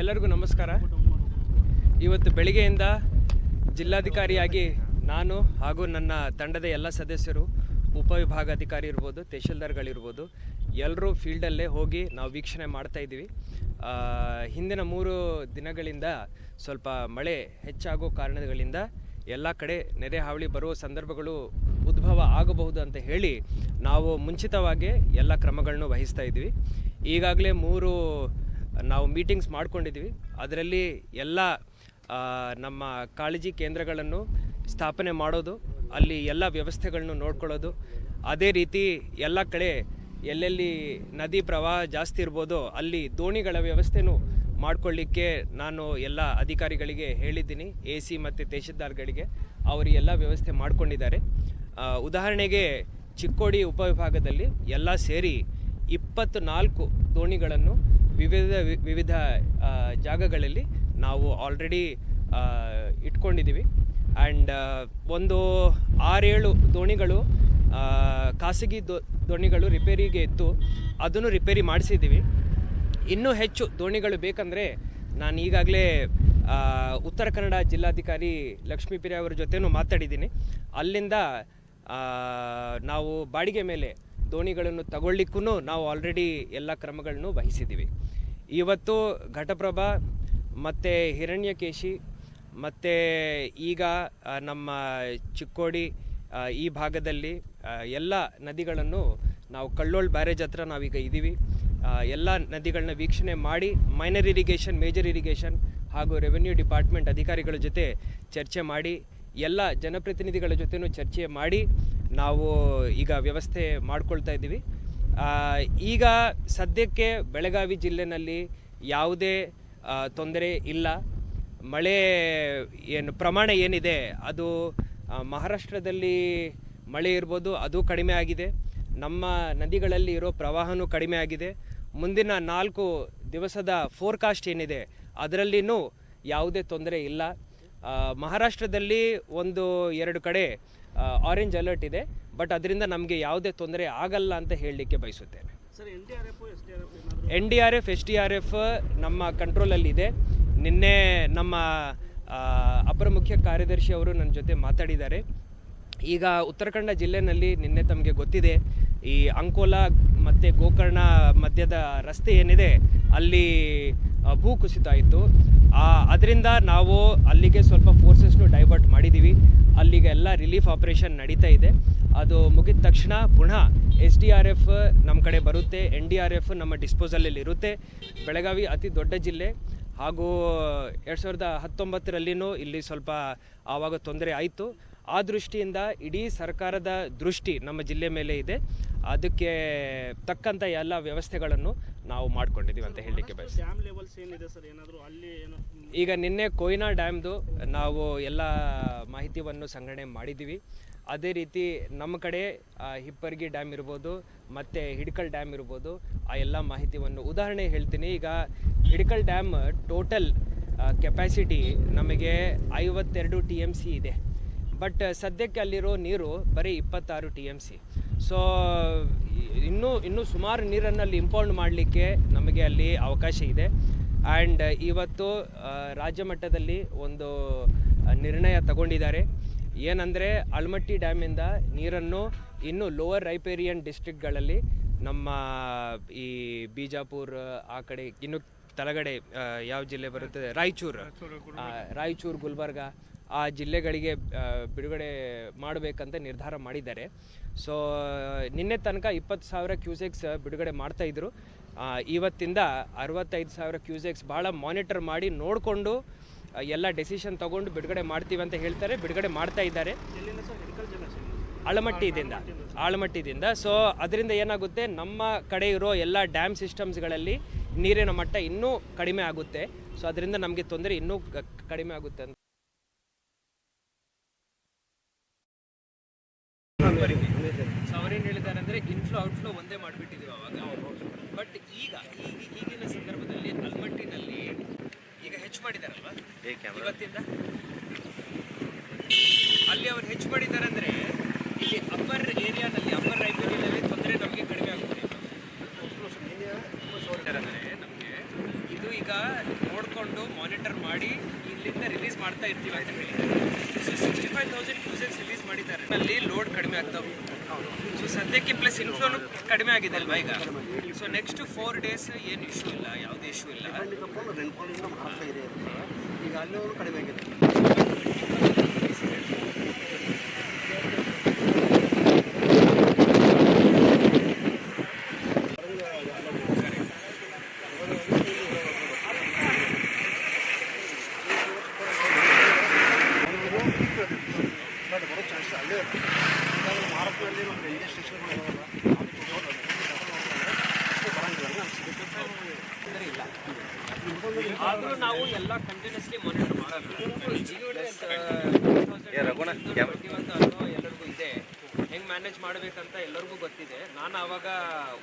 ಎಲ್ಲರಿಗೂ ನಮಸ್ಕಾರ. ಇವತ್ತು ಬೆಳಿಗ್ಗೆಯಿಂದ ಜಿಲ್ಲಾಧಿಕಾರಿಯಾಗಿ ನಾನು ಹಾಗೂ ನನ್ನ ತಂಡದ ಎಲ್ಲ ಸದಸ್ಯರು, ಉಪವಿಭಾಗಾಧಿಕಾರಿ ಇರ್ಬೋದು, ತಹಶೀಲ್ದಾರ್ಗಳಿರ್ಬೋದು ಎಲ್ಲರೂ ಫೀಲ್ಡಲ್ಲೇ ಹೋಗಿ ನಾವು ವೀಕ್ಷಣೆ ಮಾಡ್ತಾ ಇದ್ದೀವಿ. ಹಿಂದಿನ ಮೂರು ದಿನಗಳಿಂದ ಸ್ವಲ್ಪ ಮಳೆ ಹೆಚ್ಚಾಗೋ ಕಾರಣಗಳಿಂದ ಎಲ್ಲ ಕಡೆ ನೆರೆ ಹಾವಳಿ ಬರುವ ಸಂದರ್ಭಗಳು ಉದ್ಭವ ಆಗಬಹುದು ಅಂತ ಹೇಳಿ ನಾವು ಮುಂಚಿತವಾಗಿ ಎಲ್ಲ ಕ್ರಮಗಳನ್ನು ವಹಿಸ್ತಾ ಇದ್ದೀವಿ. ಈಗಾಗಲೇ ಮೂರು ನಾವು ಮೀಟಿಂಗ್ಸ್ ಮಾಡ್ಕೊಂಡಿದ್ವಿ. ಅದರಲ್ಲಿ ಎಲ್ಲ ನಮ್ಮ ಕಾಳಜಿ ಕೇಂದ್ರಗಳನ್ನು ಸ್ಥಾಪನೆ ಮಾಡೋದು, ಅಲ್ಲಿ ಎಲ್ಲ ವ್ಯವಸ್ಥೆಗಳನ್ನು ನೋಡ್ಕೊಳ್ಳೋದು. ಅದೇ ರೀತಿ ಎಲ್ಲ ಕಡೆ ಎಲ್ಲೆಲ್ಲಿ ನದಿ ಪ್ರವಾಹ ಜಾಸ್ತಿ ಇರ್ಬೋದೋ ಅಲ್ಲಿ ದೋಣಿಗಳ ವ್ಯವಸ್ಥೆನೂ ಮಾಡಿಕೊಳ್ಳಿಕ್ಕೆ ನಾನು ಎಲ್ಲ ಅಧಿಕಾರಿಗಳಿಗೆ ಹೇಳಿದ್ದೀನಿ, ಎ ಸಿ ಮತ್ತು ತಹಶೀಲ್ದಾರ್ಗಳಿಗೆ. ಅವರು ಎಲ್ಲ ವ್ಯವಸ್ಥೆ ಮಾಡ್ಕೊಂಡಿದ್ದಾರೆ. ಉದಾಹರಣೆಗೆ ಚಿಕ್ಕೋಡಿ ಉಪವಿಭಾಗದಲ್ಲಿ ಎಲ್ಲ ಸೇರಿ ಇಪ್ಪತ್ತು ನಾಲ್ಕು ದೋಣಿಗಳನ್ನು ವಿವಿಧ ವಿವಿಧ ಜಾಗಗಳಲ್ಲಿ ನಾವು ಆಲ್ರೆಡಿ ಇಟ್ಕೊಂಡಿದ್ದೀವಿ. ಆ್ಯಂಡ್ ಒಂದು ಆರೇಳು ದೋಣಿಗಳು ಖಾಸಗಿ ದೋ, ದೋಣಿಗಳು ರಿಪೇರಿಗೆ ಇತ್ತು ಅದನ್ನು ರಿಪೇರಿ ಮಾಡಿಸಿದ್ದೀವಿ. ಇನ್ನೂ ಹೆಚ್ಚು ದೋಣಿಗಳು ಬೇಕಂದರೆ ನಾನು ಈಗಾಗಲೇ ಉತ್ತರ ಕನ್ನಡ ಜಿಲ್ಲಾಧಿಕಾರಿ ಲಕ್ಷ್ಮೀಪ್ರಿಯ ಅವರ ಜೊತೆನೂ ಮಾತಾಡಿದ್ದೀನಿ. ಅಲ್ಲಿಂದ ನಾವು ಬಾಡಿಗೆ ಮೇಲೆ ದೋಣಿಗಳನ್ನು ತಗೊಳ್ಳಿಕ್ಕೂ ನಾವು ಆಲ್ರೆಡಿ ಎಲ್ಲ ಕ್ರಮಗಳನ್ನು ವಹಿಸಿದ್ದೀವಿ. ಇವತ್ತು ಘಟಪ್ರಭಾ, ಮತ್ತು ಹಿರಣ್ಯಕೇಶಿ, ಮತ್ತು ಈಗ ನಮ್ಮ ಚಿಕ್ಕೋಡಿ ಈ ಭಾಗದಲ್ಲಿ ಎಲ್ಲ ನದಿಗಳನ್ನು ನಾವು ಕಳ್ಳೋಳ್ ಬ್ಯಾರೇಜ್ ಹತ್ರ ನಾವೀಗ ಇದ್ದೀವಿ. ಎಲ್ಲ ನದಿಗಳನ್ನ ವೀಕ್ಷಣೆ ಮಾಡಿ ಮೈನರ್ ಇರಿಗೇಷನ್ ಮೇಜರ್ ಇರಿಗೇಷನ್ ಹಾಗೂ ರೆವೆನ್ಯೂ ಡಿಪಾರ್ಟ್ಮೆಂಟ್ ಅಧಿಕಾರಿಗಳ ಜೊತೆ ಚರ್ಚೆ ಮಾಡಿ, ಎಲ್ಲ ಜನಪ್ರತಿನಿಧಿಗಳ ಜೊತೆನೂ ಚರ್ಚೆ ಮಾಡಿ ನಾವು ಈಗ ವ್ಯವಸ್ಥೆ ಮಾಡ್ಕೊಳ್ತಾ ಇದ್ದೀವಿ. ಈಗ ಸದ್ಯಕ್ಕೆ ಬೆಳಗಾವಿ ಜಿಲ್ಲೆನಲ್ಲಿ ಯಾವುದೇ ತೊಂದರೆ ಇಲ್ಲ. ಮಳೆ ಏನು, ಪ್ರಮಾಣ ಏನಿದೆ, ಅದು ಮಹಾರಾಷ್ಟ್ರದಲ್ಲಿ ಮಳೆ ಇರ್ಬೋದು, ಅದು ಕಡಿಮೆ ಆಗಿದೆ. ನಮ್ಮ ನದಿಗಳಲ್ಲಿ ಇರೋ ಪ್ರವಾಹನೂ ಕಡಿಮೆ ಆಗಿದೆ. ಮುಂದಿನ ನಾಲ್ಕು ದಿವಸದ ಫೋರ್ಕಾಸ್ಟ್ ಏನಿದೆ, ಅದರಲ್ಲಿನೂ ಯಾವುದೇ ತೊಂದರೆ ಇಲ್ಲ. ಮಹಾರಾಷ್ಟ್ರದಲ್ಲಿ ಒಂದು ಎರಡು ಕಡೆ ಆರೆಂಜ್ ಅಲರ್ಟ್ ಇದೆ ಬಟ್ ಅದರಿಂದ ನಮಗೆ ಯಾವುದೇ ತೊಂದರೆ ಆಗಲ್ಲ ಅಂತ ಹೇಳಲಿಕ್ಕೆ ಬಯಸುತ್ತೇನೆ. Sir N D R F S D R F ಏನಾದರೂ? N D R F S D R F ನಮ್ಮ ಕಂಟ್ರೋಲಲ್ಲಿದೆ ನಿನ್ನೆ ನಮ್ಮ ಅಪರ ಮುಖ್ಯ ಕಾರ್ಯದರ್ಶಿ ಅವರು ನನ್ನ ಜೊತೆ ಮಾತಾಡಿದ್ದಾರೆ. ಈಗ ಉತ್ತರ ಕನ್ನಡ ಜಿಲ್ಲೆನಲ್ಲಿ ನಿನ್ನೆ ತಮಗೆ ಗೊತ್ತಿದೆ ಈ ಅಂಕೋಲಾ ಮತ್ತು ಗೋಕರ್ಣ ಮಧ್ಯದ ರಸ್ತೆ ಏನಿದೆ ಅಲ್ಲಿ ಭೂ ಭೂಕುಸಿತ ಆಯಿತು ಅದರಿಂದ ನಾವು ಅಲ್ಲಿಗೆ ಸ್ವಲ್ಪ ಫೋರ್ಸಸ್ನು ಡೈವರ್ಟ್ ಮಾಡಿದ್ದೀವಿ ಅಲ್ಲಿಗೆ ಎಲ್ಲ ರಿಲೀಫ್ ಆಪರೇಷನ್ ನಡೀತಾ ಇದೆ. ಅದು ಮುಗಿದ ತಕ್ಷಣ ಪುನಃ ಎಸ್ ಡಿ ಆರ್ ಎಫ್ ನಮ್ಮ ಕಡೆ ಬರುತ್ತೆ. ಎನ್ ಡಿ ಆರ್ ಎಫ್ ನಮ್ಮ ಡಿಸ್ಪೋಸಲಲ್ಲಿ ಇರುತ್ತೆ. ಬೆಳಗಾವಿ ಅತಿ ದೊಡ್ಡ ಜಿಲ್ಲೆ. ಹಾಗೂ ಎರಡು ಸಾವಿರದ ಹತ್ತೊಂಬತ್ತರಲ್ಲಿನೂ ಇಲ್ಲಿ ಸ್ವಲ್ಪ ಆವಾಗ ತೊಂದರೆ ಆಯಿತು. ಆ ದೃಷ್ಟಿಯಿಂದ ಇಡೀ ಸರ್ಕಾರದ ದೃಷ್ಟಿ ನಮ್ಮ ಜಿಲ್ಲೆ ಮೇಲೆ ಇದೆ. ಅದಕ್ಕೆ ತಕ್ಕಂಥ ಎಲ್ಲ ವ್ಯವಸ್ಥೆಗಳನ್ನು ನಾವು ಮಾಡ್ಕೊಂಡಿದ್ದೀವಿ ಅಂತ ಹೇಳಲಿಕ್ಕೆ ಬಯಸ್ತೀವಿ ಈಗ ನಿನ್ನೆ ಕೊಯ್ನಾ ಡ್ಯಾಮ್ದು ನಾವು ಎಲ್ಲ ಮಾಹಿತಿಯನ್ನು ಸಂಗ್ರಹಣೆ ಮಾಡಿದ್ದೀವಿ. ಅದೇ ರೀತಿ ನಮ್ಮ ಕಡೆ ಹಿಪ್ಪರ್ಗಿ ಡ್ಯಾಮ್ ಇರ್ಬೋದು ಮತ್ತು ಹಿಡ್ಕಲ್ ಡ್ಯಾಮ್ ಇರ್ಬೋದು ಆ ಎಲ್ಲ ಮಾಹಿತಿಯನ್ನು ಉದಾಹರಣೆ ಹೇಳ್ತೀನಿ. ಈಗ ಹಿಡ್ಕಲ್ ಡ್ಯಾಮ್ ಟೋಟಲ್ ಕೆಪ್ಯಾಸಿಟಿ ನಮಗೆ ಐವತ್ತೆರಡು ಟಿ ಎಂ ಸಿ ಇದೆ. ಬಟ್ ಸದ್ಯಕ್ಕೆ ಅಲ್ಲಿರೋ ನೀರು ಬರೀ ಇಪ್ಪತ್ತಾರು ಟಿ ಎಂ ಸಿ. ಸೊ ಇನ್ನೂ ಇನ್ನೂ ಸುಮಾರು ನೀರನ್ನು ಅಲ್ಲಿ ಇಂಪೌಂಡ್ ಮಾಡಲಿಕ್ಕೆ ನಮಗೆ ಅಲ್ಲಿ ಅವಕಾಶ ಇದೆ. ಆ್ಯಂಡ್ ಇವತ್ತು ರಾಜ್ಯ ಮಟ್ಟದಲ್ಲಿ ಒಂದು ನಿರ್ಣಯ ತಗೊಂಡಿದ್ದಾರೆ. ಏನಂದರೆ ಆಲ್ಮಟ್ಟಿ ಡ್ಯಾಮಿಂದ ನೀರನ್ನು ಇನ್ನೂ ಲೋವರ್ ರೈಪೇರಿಯನ್ ಡಿಸ್ಟ್ರಿಕ್ಟ್ಗಳಲ್ಲಿ ನಮ್ಮ ಈ ಬಿಜಾಪುರ ಆ ಕಡೆ ಇನ್ನು ತಲಗಡೆ ಯಾವ ಜಿಲ್ಲೆ ಬರುತ್ತದೆ ರಾಯಚೂರು. ರಾಯಚೂರು ಗುಲ್ಬರ್ಗ. ಆ ಜಿಲ್ಲೆಗಳಿಗೆ ಬಿಡುಗಡೆ ಮಾಡಬೇಕಂತ ನಿರ್ಧಾರ ಮಾಡಿದ್ದಾರೆ. ಸೊ ನಿನ್ನೆ ತನಕ ಇಪ್ಪತ್ತು ಸಾವಿರ ಕ್ಯೂಸೆಕ್ಸ್ ಬಿಡುಗಡೆ ಮಾಡ್ತಾಯಿದ್ರು ಇವತ್ತಿಂದ ಅರವತ್ತೈದು ಸಾವಿರ ಕ್ಯೂಸೆಕ್ಸ್ ಭಾಳ ಮಾನಿಟರ್ ಮಾಡಿ ನೋಡಿಕೊಂಡು ಎಲ್ಲ ಡೆಸಿಷನ್ ತಗೊಂಡು ಬಿಡುಗಡೆ ಮಾಡ್ತೀವಿ ಅಂತ ಹೇಳ್ತಾರೆ. ಬಿಡುಗಡೆ ಮಾಡ್ತಾ ಇದ್ದಾರೆ. ಆಳಮಟ್ಟಿದಿಂದ ಆಳಮಟ್ಟಿದಿಂದ ಸೊ ಅದರಿಂದ ಏನಾಗುತ್ತೆ? ನಮ್ಮ ಕಡೆ ಇರೋ ಎಲ್ಲ ಡ್ಯಾಮ್ ಸಿಸ್ಟಮ್ಸ್ಗಳಲ್ಲಿ ನೀರಿನ ಮಟ್ಟ ಇನ್ನೂ ಕಡಿಮೆ ಆಗುತ್ತೆ. ಸೊ ಅದರಿಂದ ನಮಗೆ ತೊಂದರೆ ಇನ್ನೂ ಕಡಿಮೆ ಆಗುತ್ತೆ ಅಂತ ಸೊ ಅವ್ರೇನು ಹೇಳಿದ್ದಾರೆ ಅಂದರೆ ಇನ್ಫ್ಲೋ ಔಟ್ಫ್ಲೋ ಒಂದೇ ಮಾಡಿಬಿಟ್ಟಿದ್ದೀವಿ ಅವಾಗ. ಬಟ್ ಈಗ ಈಗ ಈಗಿನ ಸಂದರ್ಭದಲ್ಲಿ ಅಲ್ಮಟ್ಟಿನಲ್ಲಿ ಈಗ ಹೆಚ್ಚು ಮಾಡಿದಾರಲ್ವಾ? ಇವತ್ತಿಂದ? ಅಲ್ಲಿ ಅವ್ರು ಹೆಚ್ಚು ಮಾಡಿದ್ದಾರೆ ಅಂದರೆ ಇಲ್ಲಿ ಅಪ್ಪರ್ ಏರಿಯಾನಲ್ಲಿ ಅಪ್ಪರ್ ರೈಬರಿಯಲ್ಲಿ ತೊಂದರೆ ನಮಗೆ ಕಡಿಮೆ ಆಗುತ್ತೆ ಅಂದರೆ ನಮಗೆ ಇದು ಈಗ ನೋಡ್ಕೊಂಡು ನೋಡಿಕೊಂಡು ಮಾನಿಟರ್ ಮಾಡಿ ಇಲ್ಲಿಂದ ರಿಲೀಸ್ ಮಾಡ್ತಾ ಇರ್ತೀವಿ ಅಂತ ಹೇಳಿ so sixty five thousand cusecs release ಮಾಡಿದ್ದಾರೆ ಅಲ್ಲಿ ಲೋಡ್ ಕಡಿಮೆ ಆಗ್ತಾವೆ. ಸೊ ಸದ್ಯಕ್ಕೆ ಪ್ಲಸ್ ಇನ್ಫ್ಲೋನು ಕಡಿಮೆ ಆಗಿದೆ ಅಲ್ವಾ ಈಗ? ಸೊ ನೆಕ್ಸ್ಟ್ ಫೋರ್ ಡೇಸ್ ಏನು ಇಶ್ಯೂ ಇಲ್ಲ, ಯಾವುದೇ ಇಶ್ಯೂ ಇಲ್ಲ? ಈಗ ಅಲ್ಲೂ ಕಡಿಮೆ ಆಗಿದೆ. ಚಾನ್ಸ್ ಆದರೂ ನಾವು ಎಲ್ಲ ಕಂಟಿನ್ಯೂಸ್ಲಿ ಮಾನಿಟರ್ ಮಾಡಲ್ಲ ಎಲ್ಲರಿಗೂ ಇದೆ. ಹೆಂಗೆ ಮ್ಯಾನೇಜ್ ಮಾಡಬೇಕಂತ ಎಲ್ಲರಿಗೂ ಗೊತ್ತಿದೆ. ನಾನು ಆವಾಗ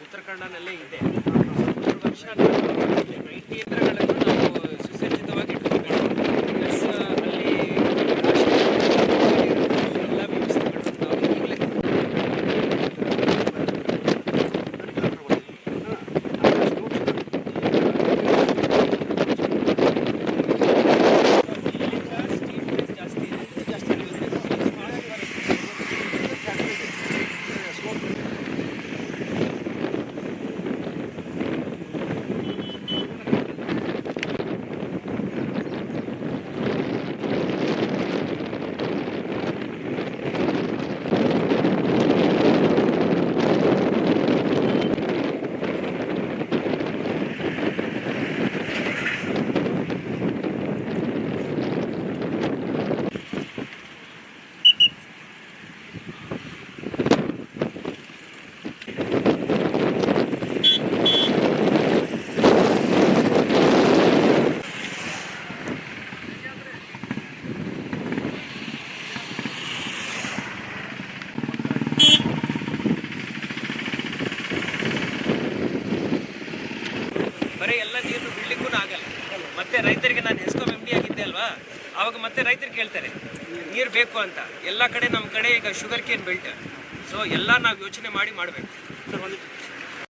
ಉತ್ತರ ಕನ್ನಡನಲ್ಲೇ ಇದ್ದೆ. ವರ್ಷ ನೈಂಟಿ ಕೇಂದ್ರಗಳನ್ನು ನಾವು ಸುಸಜ್ಜಿತವಾಗಿ ಇಟ್ಕೊಂಡು ಪ್ಲಸ್ ಅಲ್ಲಿ ಎಲ್ಲ ವ್ಯವಸ್ಥೆಗಳನ್ನು ನಾವು ಈಗಲೇ ಜಾಸ್ತಿ ಇದೆ ಜಾಸ್ತಿ ಬರೀ ಎಲ್ಲ ನೀರು ಬಿಡ್ಲಿಕ್ಕೂ ಆಗಲ್ಲ. ಮತ್ತೆ ರೈತರಿಗೆ ನಾನು ಹೆಸ್ಕಾಂ ಎಂ ಡಿ ಆಗಿದ್ದೆ ಅಲ್ವಾ? ಅವಾಗ ಮತ್ತೆ ರೈತರು ಕೇಳ್ತಾರೆ, ನೀರು ಬೇಕು ಅಂತ. ಎಲ್ಲ ಕಡೆ ನಮ್ಮ ಕಡೆ ಈಗ ಶುಗರ್ ಕೇನ್ ಬೆಲ್ಟ್ ಸೊ ಎಲ್ಲ ನಾವು ಯೋಚನೆ ಮಾಡಿ ಮಾಡಬೇಕು. ಸರ್